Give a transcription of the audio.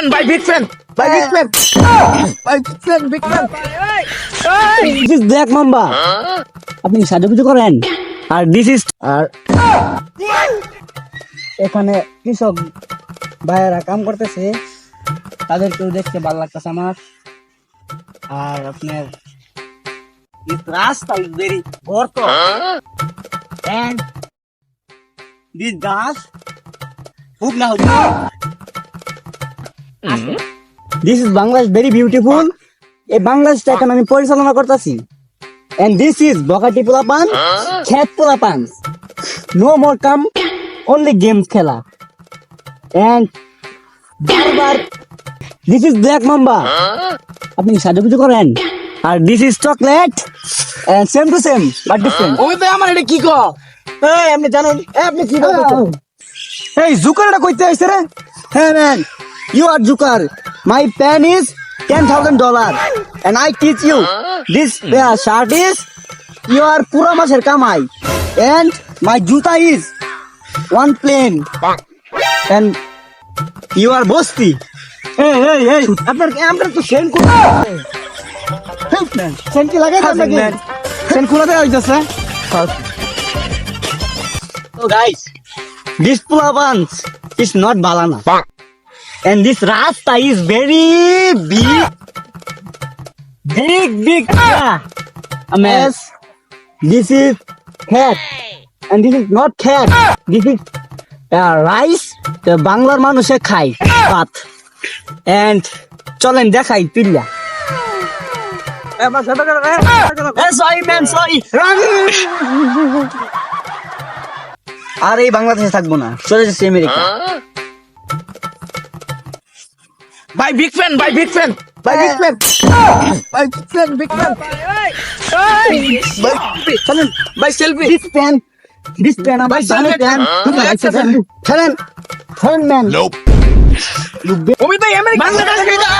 fan, by big fan, by big fan, by big fan, big fan. This is black mamba আপনি সাজুগুজু করেন? আর this is আর এখানে কৃষক ভাইয়েরা কাম করতেছে। তাদেরকেও দেখতে ভালো লাগতেছে আমার। আর আপনার রাস্তা is very গর্ত। And this গাছ খুব না হচ্ছে this is Bangladesh very beautiful এই বাংলাদেশটা এখন আমি পরিচালনা করতেছি। এন্ড দিস ইজ বকাটি পোলাপান খেত পোলাপান নো মোর কাম অনলি গেমস খেলা। এন্ড বারবার দিস ইজ ব্ল্যাক মাম্বা আপনি সাজুগুজু করেন? আর this is chocolate and same to same but different ওই তো আমার এটা কি কো এই আপনি জানেন এই আপনি কি বলছেন এই জুকার এটা কইতে আইছে রে। হ্যাঁ man. You are joker my pen is ten thousand dollar and I teach you this shirt is your পুরো মাসের কামাই এন্ড মাই জুতা is one plane and you are বস্তি এই এই এই আপনার আপনার তো সেন কোন সেন কি আপনাকে সেন খোলা দেওয়া হইতেছে So guys, this Pulavans is not Balana. And this Rasta is very big. Big, big. Yeah. Yes. This is cat. And this is not cat. This is uh, rice. The বাংলার মানুষে খায় ভাত and চলেন দেখাই পিল্লা sorry ma'am sorry আর এই বাংলাদেশে থাকব না চলে যাচ্ছি America By big fan, by big fan, by big fan, by big fan, big fan. চলেন By selfie. This pen this pen আমার দামি প্যান চলেন চলেন man Umi tayo, America. Bangladesh kita.